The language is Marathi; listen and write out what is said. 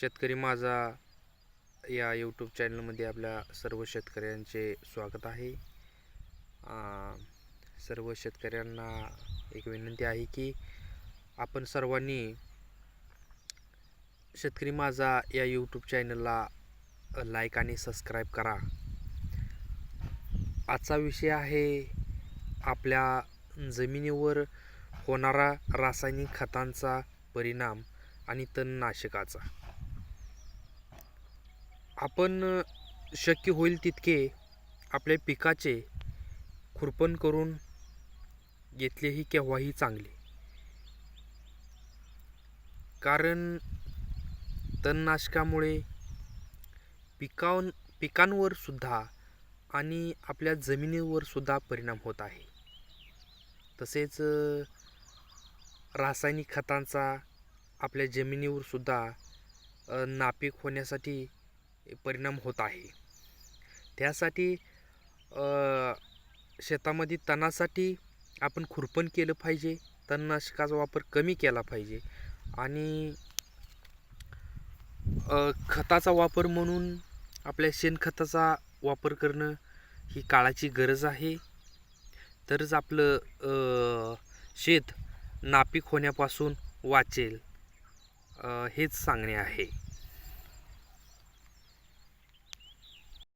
शेतकरी माझा या यूट्यूब चॅनलमध्ये आपल्या सर्व शेतकऱ्यांचे स्वागत आहे. सर्व शेतकऱ्यांना एक विनंती आहे की आपण सर्वांनी शेतकरी माझा या यूट्यूब चॅनलला लाईक आणि सबस्क्राईब करा. आजचा विषय आहे आपल्या जमिनीवर होणारा रासायनिक खतांचा परिणाम आणि तणनाशकाचा. आपण शक्य होईल तितके आपल्या पिकाचे खुरपण करून घेतलेही केव्हाही चांगले. कारण तणनाशकामुळे पिकां पिकांवर सुद्धा आणि आपल्या जमिनीवर सुद्धा परिणाम होत आहे. तसेच रासायनिक खतांचा आपल्या जमिनीवर सुद्धा नापीक होण्यासाठी परिणाम होत आहे. त्यासाठी शेतामध्ये तणासाठी आपण खुरपण केलं पाहिजे तणनाशकाचा वापर कमी केला पाहिजे आणि खताचा वापर म्हणून आपल्या शेणखताचा वापर करणं ही काळाची गरज आहे. तरच आपलं शेत नापीक होण्यापासून वाचेल हेच सांगणे आहे.